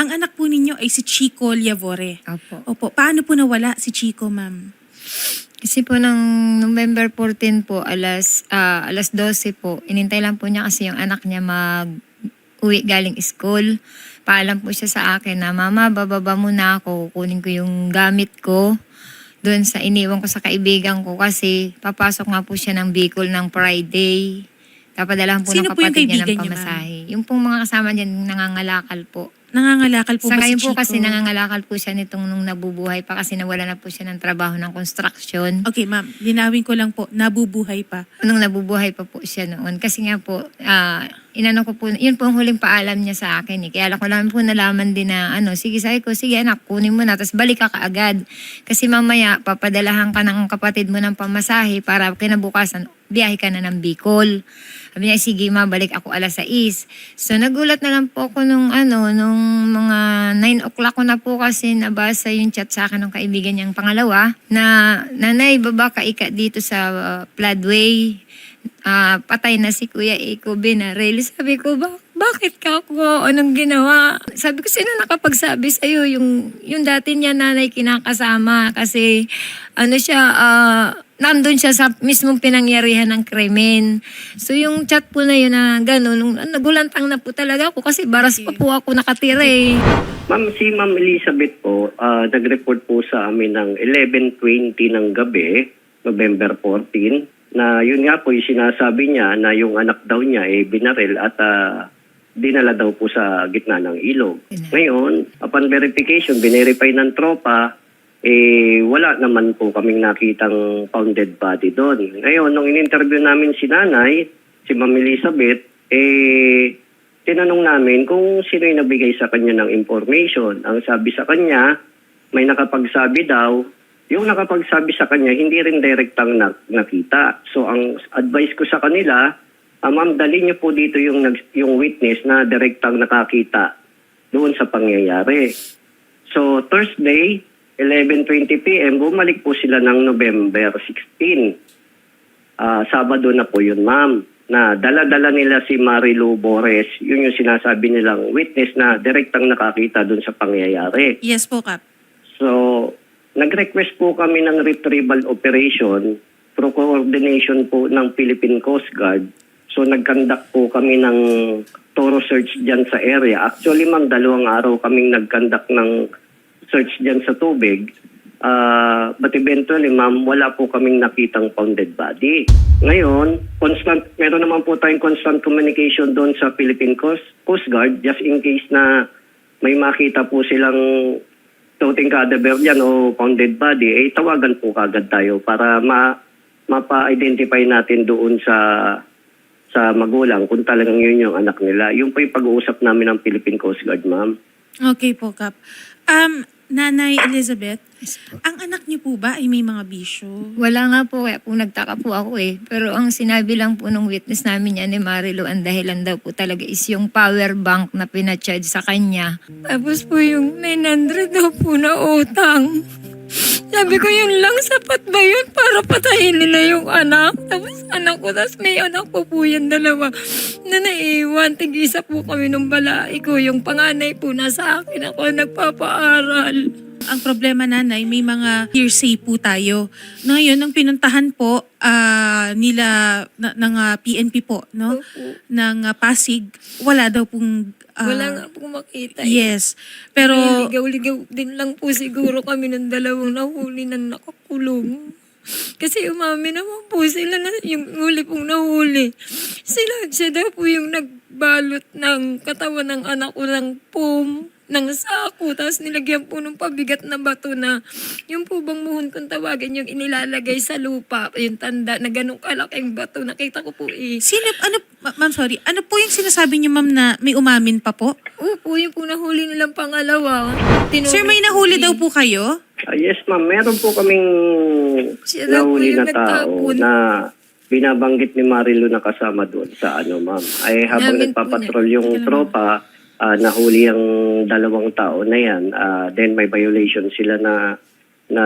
Ang anak po ninyo ay si Chico Liavore. Opo. Opo. Paano po nawala si Chico, ma'am? Kasi po ng November 14 po, alas, ah, alas 12 po, inintay lang po niya kasi yung anak niya mag uwi galing school. Paalam po siya sa akin na, Mama, bababa muna ako, kunin ko yung gamit ko doon sa iniwan ko sa kaibigan ko kasi papasok nga po siya ng Bicol ng Friday. Papadalahan po Sino ng po yung kapatid niya kaibigan ng niya, pamasahe. Yung pong mga kasama niya nangangalakal po. Nangangalakal po Sa ba si ngayon Chico? po kasi nangangalakal po siya nitong nung nabubuhay pa kasi nawala na po siya ng trabaho ng construction. Okay, ma'am. Linawin ko lang po. Nabubuhay pa. Nung nabubuhay pa po siya noon. Kasi nga po, ah, inano ko po, yun po ang huling paalam niya sa akin. Eh. Kaya lang ko lang po nalaman din na, ano, sige sabi ko, sige anak, kunin mo na, tapos balik ka kaagad. Kasi mamaya, papadalahan ka ng kapatid mo ng pamasahe para kinabukasan, biyahe ka na ng Bicol. Sabi niya, sige ma, balik ako alas 6. So nagulat na lang po ako nung ano, nung mga 9 o'clock ko na po kasi nabasa yung chat sa akin ng kaibigan niyang pangalawa na, nanay, baba ka ika dito sa uh, Floodway. Ah, patay na si Kuya Iko Binarel. Sabi ko, ba, bakit ka ako? Anong ginawa? Sabi ko, sino nakapagsabi sa'yo? Yung, yung dati niya nanay kinakasama kasi ano siya, ah, nandun siya sa mismong pinangyarihan ng krimen. So yung chat po na yun na gano'n, nung- nagulantang na po talaga ako kasi baras pa po ako nakatira eh. Ma'am, si Ma'am Elizabeth po, ah, nag-report po sa amin ng 11.20 ng gabi, November 14, na yun nga po yung sinasabi niya na yung anak daw niya ay binaril at ah, dinala daw po sa gitna ng ilog. Ngayon, upon verification, binerify ng tropa, eh wala naman po kaming nakitang founded body doon. Ngayon, nung in-interview namin si nanay, si Ma'am Elizabeth, eh tinanong namin kung sino yung nabigay sa kanya ng information. Ang sabi sa kanya, may nakapagsabi daw, yung nakapagsabi sa kanya, hindi rin direktang na, nakita. So ang advice ko sa kanila, ah, ma'am, dali niyo po dito yung, yung witness na direktang nakakita doon sa pangyayari. So Thursday, 11.20 p.m., bumalik po sila ng November 16. Ah, Sabado na po yun, ma'am. Na dala-dala nila si Marilu Bores. Yun yung sinasabi nilang witness na direktang nakakita doon sa pangyayari. Yes po, Kap. So, nag-request po kami ng retrieval operation through coordination po ng Philippine Coast Guard. So, nag-conduct po kami ng thorough search dyan sa area. Actually, ma'am, dalawang araw kaming nag-conduct ng search dyan sa tubig. Ah, but eventually, ma'am, wala po kaming nakitang founded body. Ngayon, constant, meron naman po tayong constant communication doon sa Philippine Coast, Coast Guard just in case na may makita po silang floating cadaver dyan o founded body, eh tawagan po kagad tayo para ma mapa-identify natin doon sa sa magulang kung talagang yun yung anak nila. Yun po yung pag-uusap namin ng Philippine Coast Guard, ma'am. Okay po, Kap. Um, Nanay Elizabeth, ang anak niyo po ba ay may mga bisyo? Wala nga po, kaya po nagtaka po ako eh. Pero ang sinabi lang po nung witness namin yan ni Marilo, ang dahilan daw po talaga is yung power bank na pinacharge sa kanya. Tapos po yung 900 daw po na utang. Sabi ko, yun lang, sapat ba yun para patayin nila yung anak? Tapos anak ko, tapos may anak ko po yan dalawa na naiwan. Tig-isa po kami nung balai ko. Yung panganay po nasa akin, ako nagpapaaral. Ang problema nanay, may mga hearsay po tayo. Ngayon, ang pinuntahan po ah, nila na, ng ah, PNP po, no? Ng ah, Pasig, wala daw pong... ah, Wala nga pong makita. eh. Yes. Pero, Ligaw-ligaw din lang po siguro kami ng dalawang nahuli na nakakulong. Kasi umami naman po sila na yung huli pong nahuli. Sila, siya daw po yung nagbalot ng katawan ng anak ko ng pum ng sako, tapos nilagyan po ng pabigat na bato na yung po bang muhon kung tawagin yung inilalagay sa lupa, yung tanda na ganun kalaking bato. Nakita ko po eh. sino, ano, ma- ma'am sorry, ano po yung sinasabi niyo ma'am na may umamin pa po? Opo, yung po nahuli nilang pangalawa. Sir, may nahuli daw po kayo? Ah, yes, ma'am. Meron po kaming Siya daw po nahuli yung na tao nagtapon. na binabanggit ni Marilu na kasama doon sa ano, ma'am. Ay habang Namin po nagpapatrol niya. yung tropa, ah, nahuli ang dalawang tao na yan. Ah, then may violation sila na na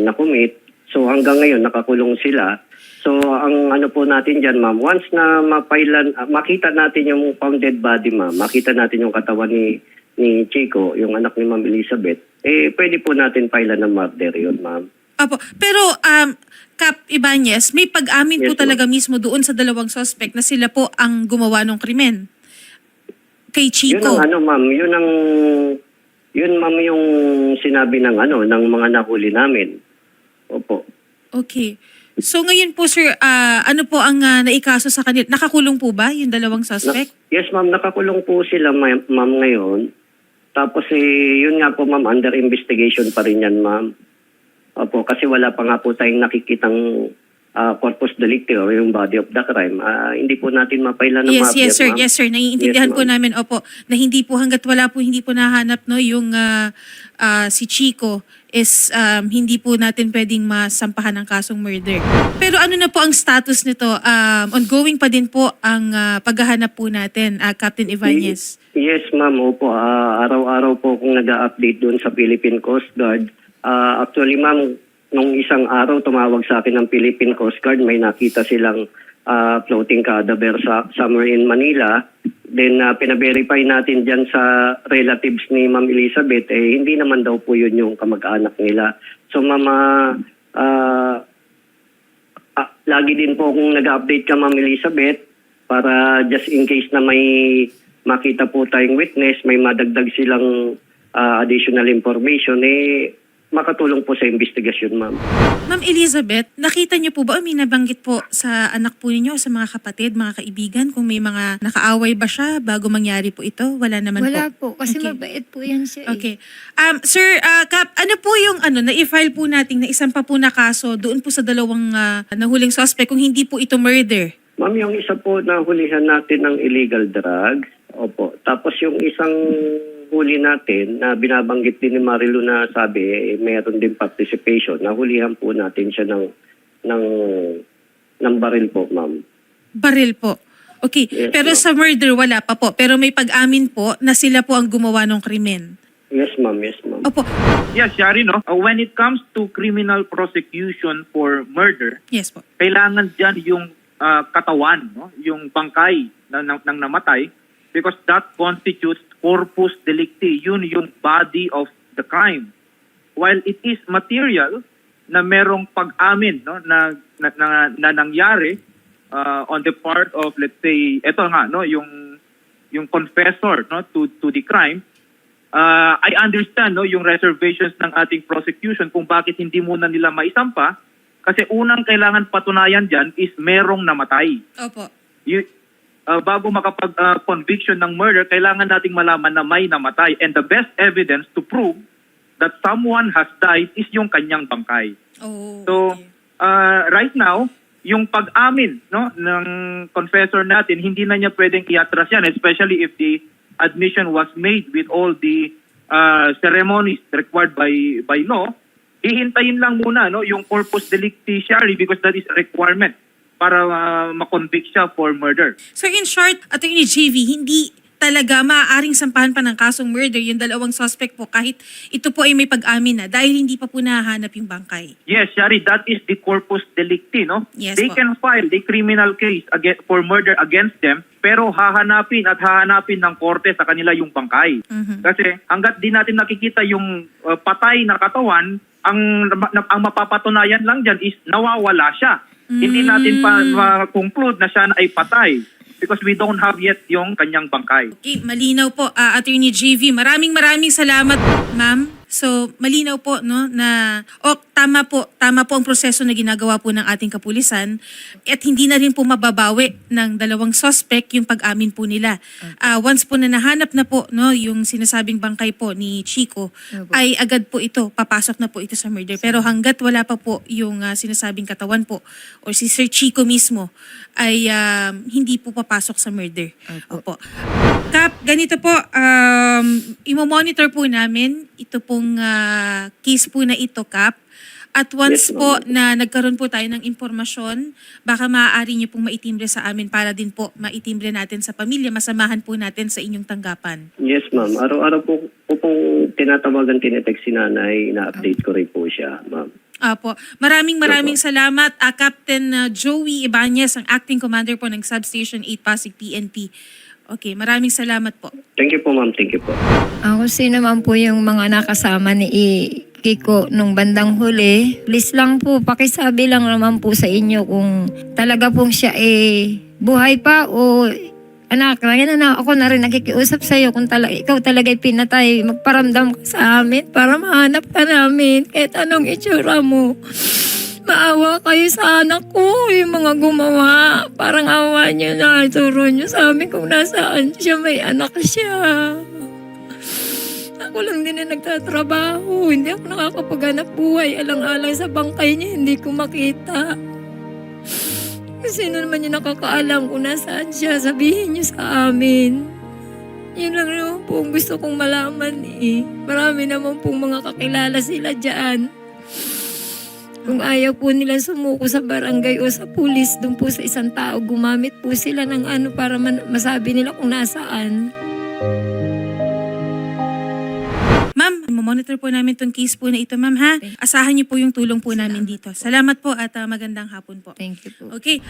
na-commit. So hanggang ngayon nakakulong sila. So ang ano po natin diyan ma'am, once na mapailan ah, makita natin yung founded body ma'am, makita natin yung katawan ni ni Chico, yung anak ni Ma'am Elizabeth, eh pwede po natin pailan ng murder yun, ma'am. Opo. Pero, um, Kap Ibanez, may pag-amin po Yes, ma'am. talaga mismo doon sa dalawang suspect na sila po ang gumawa ng krimen. Kay Yun Chico. ang ano, ma'am, yun ang yun ma'am yung sinabi ng ano ng mga nahuli namin. Opo. Okay. So ngayon po sir, ah, ano po ang ah, naikaso sa kanila? Nakakulong po ba yung dalawang Na- suspect? yes, ma'am, nakakulong po sila ma'am, ma'am ngayon. Tapos eh, yun nga po ma'am, under investigation pa rin yan ma'am. Opo, kasi wala pa nga po tayong nakikitang ah, corpus delicti or yung body of the crime. Ah, hindi po natin mapailan ng Yes, murder, yes sir. Yes sir. Naiintindihan Yes, po namin opo na hindi po hangga't wala po hindi po nahanap no yung ah, ah, si Chico is um, hindi po natin pwedeng masampahan ng kasong murder. Pero ano na po ang status nito? Um, ongoing pa din po ang ah, paghahanap po natin, ah, Captain Ibanez. Yes, ma'am. Opo. Ah, araw-araw po akong nag-update doon sa Philippine Coast Guard. Ah, actually, ma'am, nung isang araw tumawag sa akin ng Philippine Coast Guard, may nakita silang ah, floating cadaver sa somewhere in Manila. Then uh, pina-verify natin diyan sa relatives ni Ma'am Elizabeth eh hindi naman daw po 'yun yung kamag-anak nila. So mama ah, Ah, lagi din po akong nag-update ka, Ma'am Elizabeth, para just in case na may makita po tayong witness, may madagdag silang ah, additional information, eh, makatulong po sa investigasyon, ma'am. Ma'am Elizabeth, nakita niyo po ba o may nabanggit po sa anak po ninyo, sa mga kapatid, mga kaibigan, kung may mga nakaaway ba siya bago mangyari po ito? Wala naman Wala po. po. Kasi Okay. mabait po yan siya. eh. Okay. Um, sir, ah, Kap, ano po yung ano, na-file po natin na isang pa po na kaso doon po sa dalawang ah, nahuling suspect kung hindi po ito murder? Ma'am, yung isa po na hulihan natin ng illegal drugs, opo. Tapos yung isang huli natin na binabanggit din ni Marilu na sabi, eh, meron din participation. Nahulihan po natin siya ng, ng, ng baril po, ma'am. Baril po. Okay. Yes, Pero ma'am. sa murder, wala pa po. Pero may pag-amin po na sila po ang gumawa ng krimen. Yes, ma'am. Yes, ma'am. Opo. Yes, Shari, no? Uh, when it comes to criminal prosecution for murder, Yes po. kailangan dyan yung uh, katawan, no? yung bangkay ng, ng, ng namatay because that constitutes corpus delicti. Yun yung body of the crime. While it is material na merong pag-amin no? na, na, na, na nangyari uh, on the part of, let's say, eto nga, no? yung, yung confessor no? to, to the crime, Uh, I understand no yung reservations ng ating prosecution kung bakit hindi muna nila maisampa kasi unang kailangan patunayan diyan is merong namatay. Opo. You, uh, bago makapag uh, conviction ng murder, kailangan nating malaman na may namatay and the best evidence to prove that someone has died is yung kanyang bangkay. Oh, So, okay. uh, right now, yung pag-amin no, ng confessor natin, hindi na niya pwedeng iatras yan, especially if the admission was made with all the uh, ceremonies required by by law. Hihintayin lang muna no, yung corpus delicti because that is a requirement para uh, makonvict siya for murder. So in short, Attorney JV, hindi talaga maaaring sampahan pa ng kasong murder yung dalawang suspect po kahit ito po ay may pag-amin na dahil hindi pa po nahanap yung bangkay. Yes, Shari, that is the corpus delicti, no? Yes they po. can file the criminal case against, for murder against them, pero hahanapin at hahanapin ng korte sa kanila yung bangkay. Mhm. Kasi hanggat di natin nakikita yung uh, patay na katawan, ang na- ang mapapatunayan lang diyan is nawawala siya. Hindi natin pa ma-conclude na siya na ay patay because we don't have yet yung kanyang bangkay. Okay, malinaw po, ah, Attorney JV. Maraming maraming salamat, ma'am. So, malinaw po, no, na, o tama po, tama po ang proseso na ginagawa po ng ating kapulisan at hindi na rin po mababawi ng dalawang suspect yung pag-amin po nila. Ah, once po na nahanap na po, no, yung sinasabing bangkay po ni Chico, ay agad po ito, papasok na po ito sa murder. Pero hanggat wala pa po yung ah, sinasabing katawan po or si Sir Chico mismo, ay um, hindi po papasok sa murder. Opo. Kap, ganito po, um, imo-monitor po namin ito pong ah, case po na ito, Kap. At once Yes, po na nagkaroon po tayo ng impormasyon, baka maaari niyo pong maitimbre sa amin para din po maitimbre natin sa pamilya, masamahan po natin sa inyong tanggapan. Yes, ma'am. Araw-araw po, po pong tinatawagan, tinetext si nanay, ina-update ko rin po siya, ma'am. Apo. Maraming maraming salamat, ah, Captain ah, Joey Ibanez, ang acting commander po ng Substation 8 Pasig PNP. Okay, maraming salamat po. Thank you po, ma'am. Thank you po. Ako sino naman po yung mga nakasama ni I- Kiko nung bandang huli. Please lang po, pakisabi lang naman po sa inyo kung talaga pong siya eh buhay pa o anak, ngayon na ako na rin nakikiusap sa iyo kung tala, ikaw talaga pinatay, magparamdam ka sa amin para mahanap ka namin kahit anong itsura mo. Maawa kayo sa anak ko, yung mga gumawa. Parang awa niyo na, ituro niyo sa amin kung nasaan siya, may anak siya. Ako lang din na nagtatrabaho. Hindi ako nakakapaghanap buhay. Alang-alang sa bangkay niya, hindi ko makita. Sino naman yung nakakaalam kung nasaan siya? Sabihin niyo sa amin. Yun lang naman po ang gusto kong malaman eh. Marami naman pong mga kakilala sila dyan. Kung ayaw po nila sumuko sa barangay o sa pulis, doon po sa isang tao, gumamit po sila ng ano para man- masabi nila kung nasaan. Ma'am, monitor po namin tong case po na ito, ma'am ha. Asahan niyo po yung tulong po namin dito. Salamat po at ah, magandang hapon po. Thank you po. Okay.